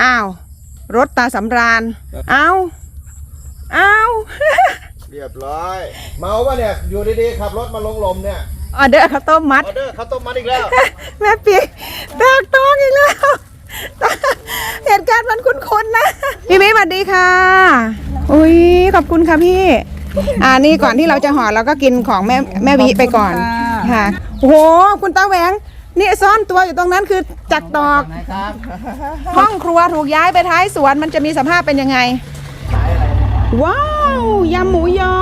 อ้าว รถตาสำราญอ้าวอ้าวเรียบร้อย เมาปะเนี่ย อยู่ดีๆขับรถมาลงลมเนี่ยออเดอร์ข้าวต้มมัด ออเดอร์ข้าวต้มมัดอีกแล้ว แม่ปีตากตองอีกแล้ว เหตุการณ์มันคุ้นๆนะ พี่มิสวัสดีค่ะ อุ้ยขอบคุณค่ะพี่ อ่านี่ก่อนที่เราจะห่อเราก็กินของแม่แม่วิไปก่อน ค่ะ โอ้โห คุณตาแหวง นี่ซ่อนตัวอยู่ตรงนั้นคือจักตอกห้องครัวถูกย้ายไปท้ายสวนมันจะมีสภาพเป็นยังไง ว้าวยำหมูยอ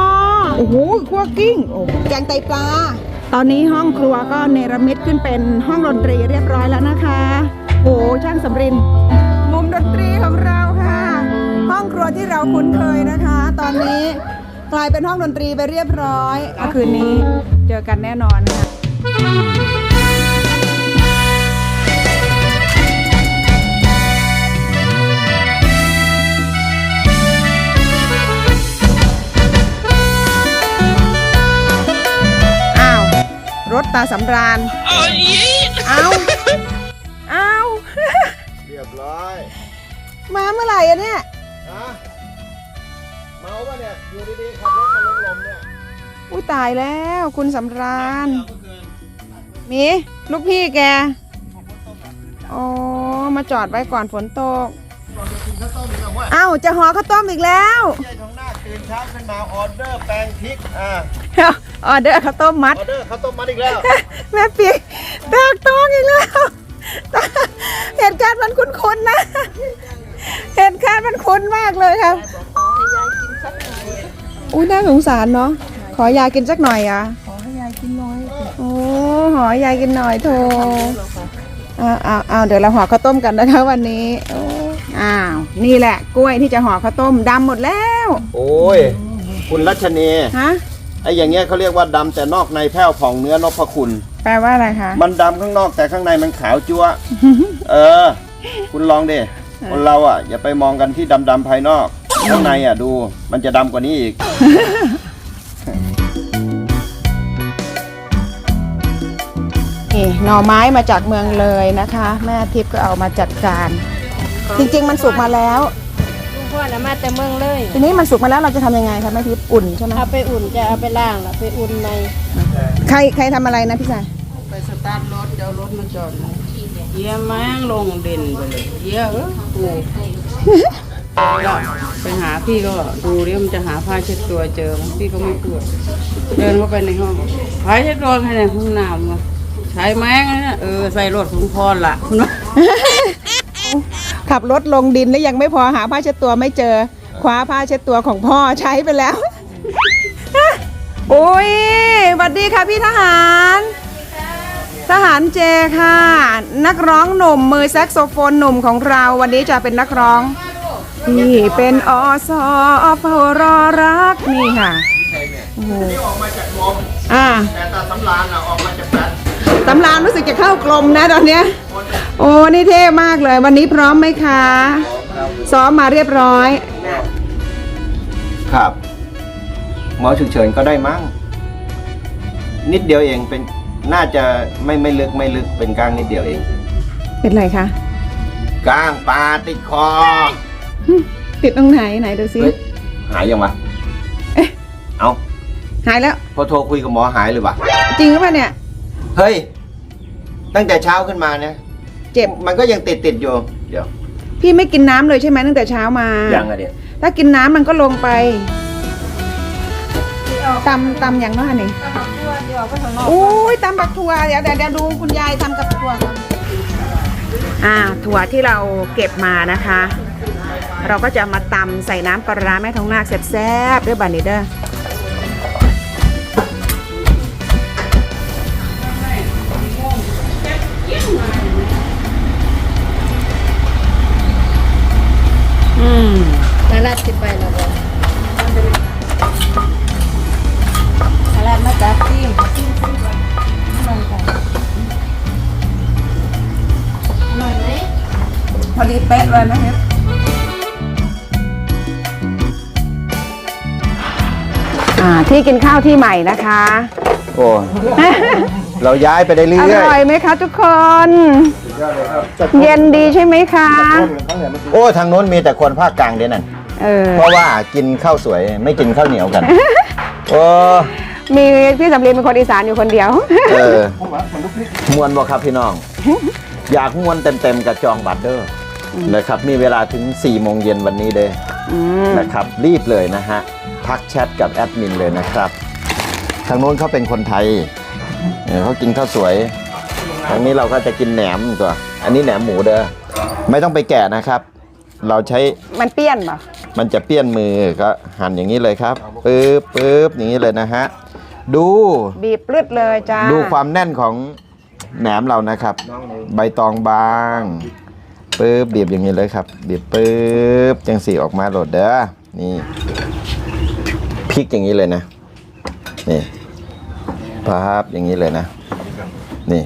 โอ้โหคั่วกิ้งโอ้แกงไตปลา ตอนนี้ห้องครัวก็เนรมิตขึ้นเป็นห้องดนตรีเรียบร้อยแล้วนะคะ โอ้ช่างสำรินมุมดนตรีของเราค่ะ ห้องครัวที่เราคุ้นเคยนะคะ ตอนนี้กลายเป็นห้องดนตรีไปเรียบร้อยเอาคืนนี้เจอกันแน่นอนค่ะ รถตาสำราญอ้าวอ้าวเรียบร้อย มาเมื่อไหร่อะเนี่ยฮะเมาปะเนี่ย อยู่ดีๆขับรถมาลงลมเนี่ยอุ้ยตายแล้วคุณสำราญเมื่อคืนหมีลูกพี่แกโอ้มาจอดไว้ก่อนฝนตกลองจะกินข้าวต้มอีกแล้วว่าเอ้าจะห่อข้าวต้มอีกแล้ว ใหญ่ท้องหน้าตื่นเช้าขึ้นมาออเดอร์แปลงพริกอ่า ออเดอร์ข้าวต้มมัด ออเดอร์ข้าวต้มมัดอีกแล้ว แม่ปีตากตองอีกแล้วเหตุการณ์มันคุ้นๆนะ เหตุการณ์มันคุ้นมากเลยครับอุ้ยน่าสงสารเนาะ ขอยายกินสักหน่อยอะ ขอให้ยายกินน้อยโอ้หอยายกินหน่อยโทอ้าวอ้าวอ้าวเดี๋ยวเราห่อข้าวต้มกันนะคะวันนี้โอ้อ้าว นี่แหละกล้วยที่จะห่อข้าวต้มดำหมดแล้ว โอ้ย คุณรัชนีฮะ ไอ้อย่างเงี้ยเขาเรียกว่าดำแต่นอกในแผ้วผ่องเนื้อนพคุณ แปลว่าอะไรคะ มันดำข้างนอกแต่ข้างในมันขาวจั๊วเออ คุณลองดิคนเราอะ อย่าไปมองกันที่ดำๆภายนอก ข้างในอะดู มันจะดำกว่านี้อีก นี่หน่อไม้มาจากเมืองเลยนะคะ แม่ทิพย์ก็เอามาจัดการ จริงๆมันสุกมาแล้วลุง พ่อนะมาแต่เมืองเลยทีนี้มันสุกมาแล้วเราจะทำยังไงคะแม่ทิพย์อุ่นใช่ไหมเอาไปอุ่นจะเอาไปล่างแล้วไปอุ่นในใครใครทำอะไรนะพี่ชายไปสตาร์ทรถเดี๋ยวรถมันจอดนะเยี่ยแม่งลงเด่นไปเลยเยี่ยเออกูไปหาพี่ก็ดูเดี๋ยวมันจะหาผ้าเช็ดตัวเจอมั้ยพี่ก็ไม่พูดเดินเข้าไปในห้องผ้าเช็ดตัวภายในห้องน้ำวะใช้แม่งนะเออใส่รถของพรละคุณว่า ขับรถลงดินแล้วยังไม่พอหาผ้าเช็ดตัวไม่เจอคว้าผ้าเช็ดตัวของพ่อใช้ไปแล้วโอ้ยสวัสดีค่ะพี่ทหาร ทหารเจค่ะ นักร้องหนุ่มมือแซกโซโฟนหนุ่มของเราวันนี้จะเป็นนักร้องนี่เป็นอสอเฝ้ารอรักนี่ค่ะโอ้โหนี่ออกมาจากลมอ่าแต่ตาสำรานอะออกมาจากแบทตำรานรู้สึกจะเข้ากลมนะตอนเนี้ย โอ้นี่เท่มากเลย วันนี้พร้อมไหมคะ ซ้อมมาเรียบร้อย ครับ หมอฉุกเฉินก็ได้มั้ง นิดเดียวเองเป็นน่าจะไม่ไม่ลึกไม่ลึกเป็นกลางนิดเดียวเองเป็นไรคะกลางปลาติดคอหึติดตรงไหนไหนดูซิเฮ้ยหายยังวะเอ๊ะเอาหายแล้วพอโทรคุยกับหมอหายเลยวะจริงหรือเปล่าเนี่ย เฮ้ย ตั้งแต่เช้าขึ้นมาเนี่ยเจ็บ มันก็ยังติดติดๆอยู่ เดี๋ยวพี่ไม่กินน้ำเลยใช่ไหมตั้งแต่เช้ามา ยังอะเดี๋ยวถ้ากินน้ำมันก็ลงไปตำตำอย่างน้อยนี่อุ้ยตำบักถั่วเดี๋ยวเดี๋ยวเดี๋ยวดูคุณยายทำกับถั่วก่อนอ่าถั่วที่เราเก็บมานะคะ เราก็จะมาตำใส่น้ำปลาร้าแม่ทองนาคแซ่บๆด้วยบานิเดอร์อื อยไหมพอดีเป๊ะเลยนะครับอ่าที่กินข้าวที่ใหม่นะคะ โอ้เราย้ายไปได้เรื่ออยร่อยไหมคะทุกคน ๆเย็นดีใช่ไหมคะ โอ้ทางโน้นมีแต่คนภาคกลางเด้นั่น เออ เพราะว่ากินข้าวสวยไม่กินข้าวเหนียวกันโอ้มีพี่สำลีเป็นคนอีสานอยู่คนเดียว เออมวนบ่ครับพี่น้อง อยากมวนเต็มๆกับจองบัตรเด้ออนะครับมีเวลาถึง4โมงเย็นวันนี้เลยอืมนะครับรีบเลยนะฮะทักแชทกับแอดมินเลยนะครับ ทางโน้นเขาเป็นคนไทยเออเขากินข้าวสวย ทางนี้เราก็จะกินแหนมตัวอันนี้แหนมหมูเด้อไม่ต้องไปแกะนะครับ เราใช้มันเปี้ยนป่ะ มันจะเปี้ยนมือก็หั่นอย่างนี้เลยครับปึ๊บปึ๊บอย่างนี้เลยนะฮะดูบีบปลืดเลยจ้าดูความแน่นของแหนมเรานะครับ ใบตองบางปึ๊บบีบอย่างนี้เลยครับบีบปึ๊บจังสีออกมาโหลดเด้อนี่พลิกอย่างนี้เลยนะนี่ปั๊บอย่างนี้เลยนะ นี่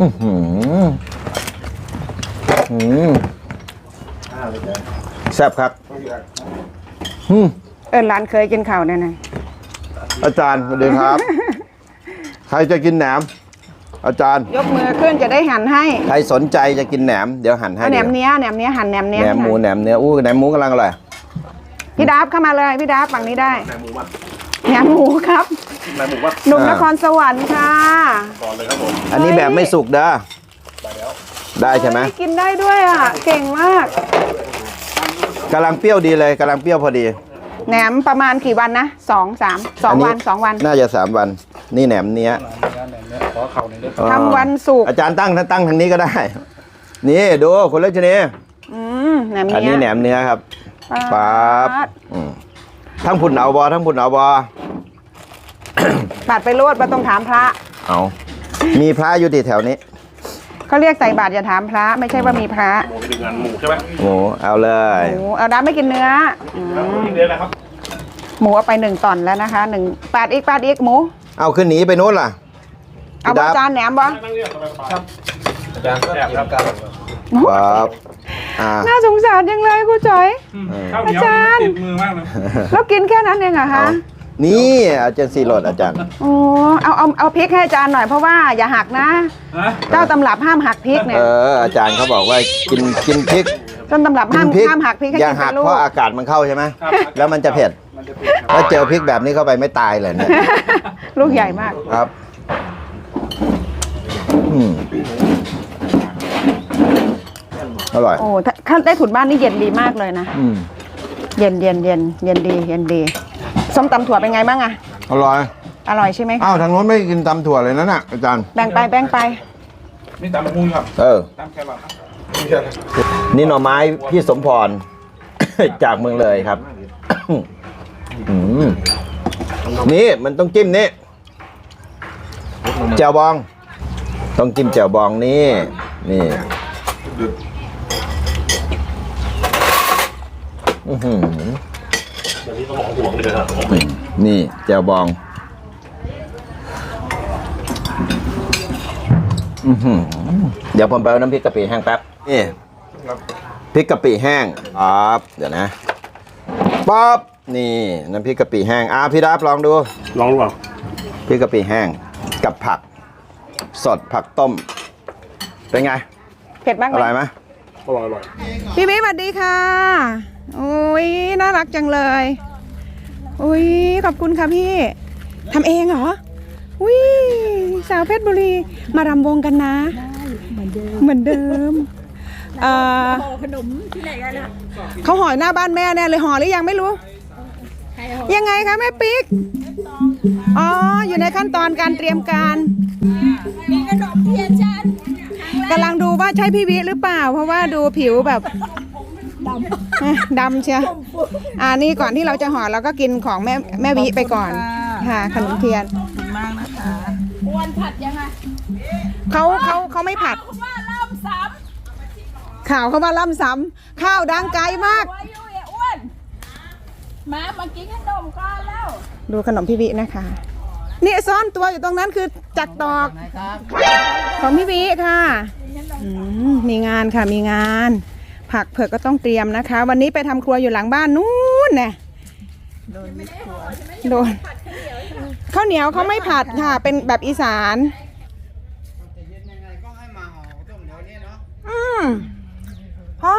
อือหืออืม แซ่บครับอืมเออร้านเคยกินข้าวเนี่ยนะอาจารย์สวัสดีครับ ใครจะกินแหนม อาจารย์ ยกมือขึ้นจะได้หั่นให้ ใครสนใจจะกินแหนม เดี๋ยวหั่นให้เอาแหนมเดี๋ยวเนี้ยแหนมเนี้ยหั่นแหนมเนี้ยแหนมหมูแหนมเนื้ออู้แหนมหมูกำลังอร่อยพี่ดาบเข้ามาเลยพี่ดาบฝั่งนี้ได้แหนมหมูแหนมหมูครับแหนมหมูว่าหนุ่มนครสวรรค์ค่ะอันนี้แบบไม่สุกเด้อได้ใช่ไหมเฮ้ยกินได้ด้วยอะ เก่งมาก กำลังเปรี้ยวดีเลยกำลังเปรี้ยวพอดี แหนมประมาณกี่วันนะสองสามสองนี้วันสองวันน่าจะสามวัน นี่แหนมเนี้ยทำวันศุกร์อาจารย์ตั้งตั้งทางนี้ก็ได้ นี่ดูคนเล็กชนีอืมแหนมอันเนี้นี้ยแหนมเนื้อครับปั๊บอืมทั้งผุนเอาบอทั้งผุนเอาบอปัดไปโลดมาต้องถามพระ เอามีพระอยู่ที่แถวนี้ เขาเรียกใส่บาตรอย่าถามพระ ไม่ใช่ว่ามีพระหมูเอาเลย หมูเอาดาบไม่กินเนื้ออืมหมูเอาไปหนึ่งตอนแล้วนะคะหนึ่งปาดอีกปาดอีกหมู เอาขึ้นหนีไปโน้นล่ะ เอาบะจานแหนมบ่ปั๊บอ่าน่าสงสารจังเลยครูจ๋อยข้าวเหนียวอาจารย์ติดมือมากเลย แล้วกินแค่นั้นเองเหรอเอาคะ นี่อาจารย์ซีโรดอาจารย์ โอ้เอาเอาเอาพริกให้อาจารย์หน่อยเพราะว่าอย่าหักนะ ฮะเจ้าตำรับห้ามหักพริกเนี่เอยออาจารย์เขาบอกว่ากินกินพริกต้นตำรับกิห้ามพริกห้ามหักพริกให้อย่ากินหัเป็กนลูเพกราะอากาศมันเข้าใช่ไหมแล้วมันจะเผ็ดแล้วเจอพริกแบบนี้เข้าไปไม่ตายเลยเนี่ยลูกใหญ่มาก ครับอืมอร่อยโอ้ถ้าถ้าได้ถุนบ้านนี่เย็นดีมากเลยนะ อืมเย็นเย็นเย็นเย็นดีเย็นดี ส้มตำถั่วเป็นไงบ้างอะอร่อย อร่อยใช่ไหมคะอ้าวทางโน้นไม่กินตำถั่วเลยนะน่ะอาจารย์ แบ่งไปแบ่งไปนี่ตำมะม่วงครับเออ ตำแครอทครับนี่หน่อไม้พี่สมพร จากเมืองเลยครับ อืมนี่มันต้องจิ้มนี่แจ่วบอง ต้องจิ้มแจ่วบองนี่ นี่อื้อหือ นี่แจ่วบองอื้อหือเดี๋ยวผมไปเอาน้ำพริกกะปิแห้งแป๊บนี่พริกกะปิแห้งป๊บเดี๋ยวนะป๊อบนี่น้ำพริกกะปิแห้งอ่าพี่ดาบลองดู ลองดูเปล่าพริกกะปิแห้งกับผัก สดผักต้ม เป็นไง เผ็ดมากไหอมร่อยไหมอร่อยอร่อยพี่วิสวัสดีค่ะโอ้ยน่ารักจังเลย อุ้ยขอบคุณค่ะพี่ทำเองเหรออุ้ยสาวเพชรบุรีมารำวงกันนะ เหมือนเดิมเหมือนเดิมเอ่อขนมที่ไหนกันล่ะเขาห่อหน้าบ้านแม่แน่เลยห่อหรือยังไม่รู้ ยังไงคะแม่ปิ๊กอ๋ออยู่ในขั้นตอนการเตรียมการกำลังดูว่าใช่พี่วิหรือเปล่า เพราะว่าดูผิวแบบ ดำเชียวอ่านี่ก่อนที่เราจะห่อเราก็กินของแม่แม่วิไปก่อนค่ะขนมเทียนวันผัดยังไงเขาเขาเขาไม่ผัดข่าวเขาว่าล่ำซ้ำข้าวดังไกลมากอายุอย่าอ้วนมามากินขนมก่อนแล้ว ดูขนมพี่วินะคะ นี่ซ่อนตัวอยู่ตรงนั้นคือจักตอกของพี่วิค่ะอืมมีงานค่ะมีงาน ผักเผือกก็ต้องเตรียมนะคะ วันนี้ไปทำครัวอยู่หลังบ้านนู้นนะโดนข้าวเหนียวเขาไม่ผัดค่ะ เป็นแบบอีสานอืมพ่อ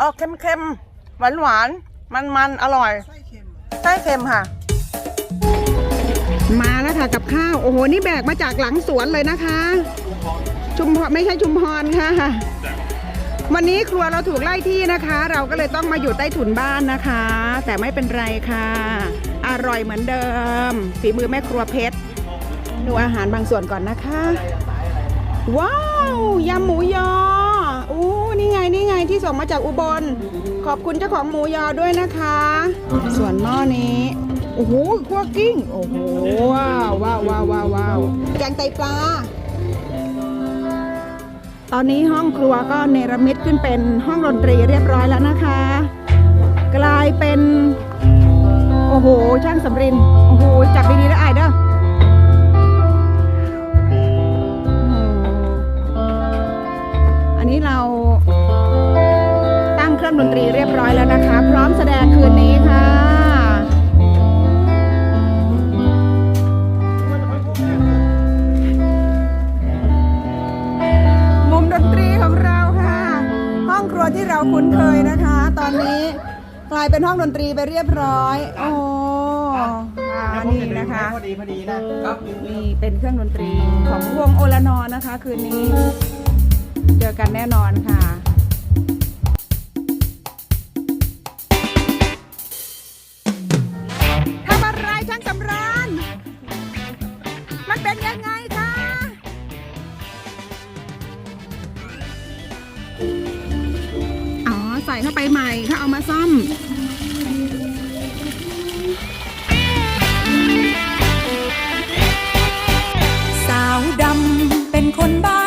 ออกเค็มๆ หวานหวานมันมันอร่อยไส้เค็มค่ะ มาแล้วค่ะกับข้าว โอ้โห นี่แบกมาจากหลังสวนเลยนะคะ ชุมพรไม่ใช่ชุมพรค่ะ วันนี้ครัวเราถูกไล่ที่นะคะ เราก็เลยต้องมาอยู่ใต้ถุนบ้านนะคะ แต่ไม่เป็นไรค่ะ อร่อยเหมือนเดิม ฝีมือแม่ครัวเพชรดูอาหารบางส่วนก่อนนะคะ ว้าวยำหมูยออู้นี่ไงนี่ไงที่ส่งมาจากอุบล ขอบคุณเจ้าของหมูยอด้วยนะคะ ส่วนหม้อนี้โอ้โหคั่วกิ้งโอ้โหว้าวว้าวว้าวว้าวว้าวแกงไตปลา ตอนนี้ห้องครัวก็เนรมิตขึ้นเป็นห้องดนตรีเรียบร้อยแล้วนะคะ กลายเป็น โอ้โห ช่างสำริน โอ้โห จับดีๆแล้วไอ้เด้ออันนี้เราตั้งเครื่องดนตรีเรียบร้อยแล้วนะคะ พร้อมแสดงคืนนี้ายเป็นห้องดนตรีไปเรียบร้อย โอ้ค่ะนี่นะคะ พอดีพอดีนะครับนี่เป็นเครื่องดนตรีของวงโอลานอนะคะ คืนนี้ เจอกันแน่นอนค่ะ ส่เข้าไปใหม่เขาเอามาซ่อมสาวดำเป็นคนบ้า